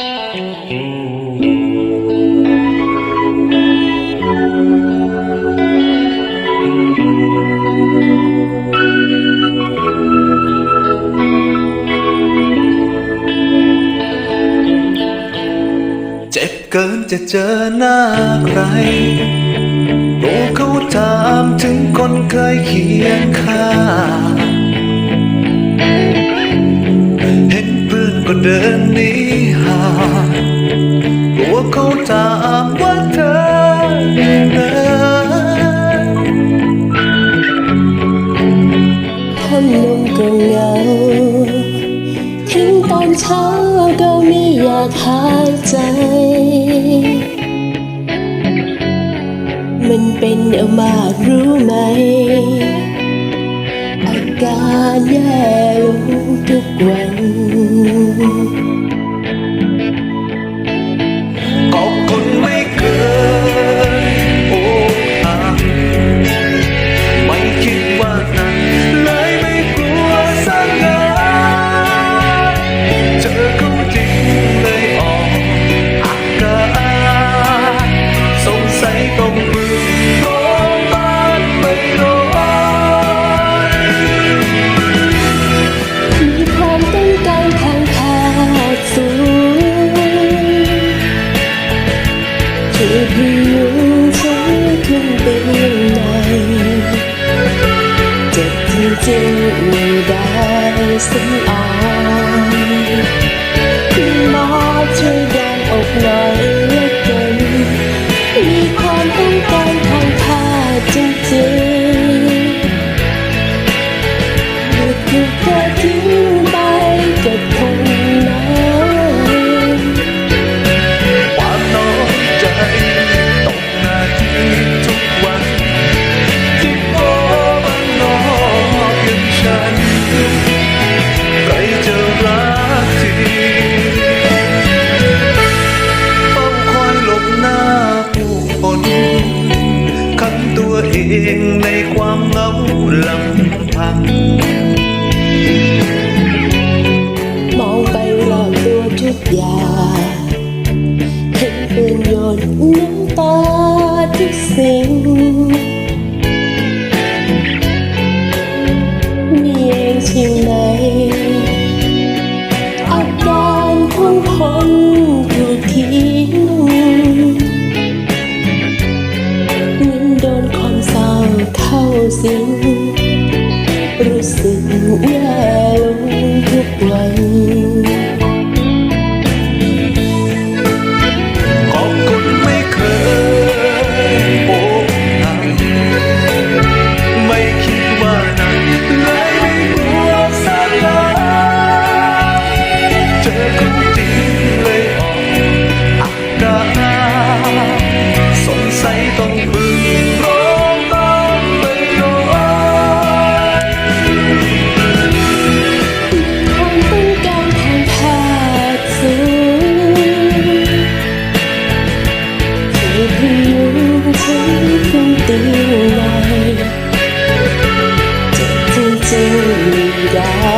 เจ็บเกินจะเจอหน้าใครรู้เขาถามถึงคนเคยเคียงข้างเห็นเพื่อนก็เดินหนี ห่างกลัวเขาถามว่าเธออยู่ไหนคนลงก็เหงาถึงตอนเช้าก็ไม่อยากหายใจ มันเป็นเอามากรู้ไหม อาการแย่ลงทุกวัน ช่วยพยุงฉันขึ้นไปยังไงเจ็บจริงๆไม่ได้สังอาคุณหมอช่วยดันอกหน่อย ทุกสิ่งนี่เองใช่ไหนอาการของคนถูกทิ้งเหมือนโดนความเศร้าเข้าสิงรู้สึกแย่ลงทุกวัน Yeah.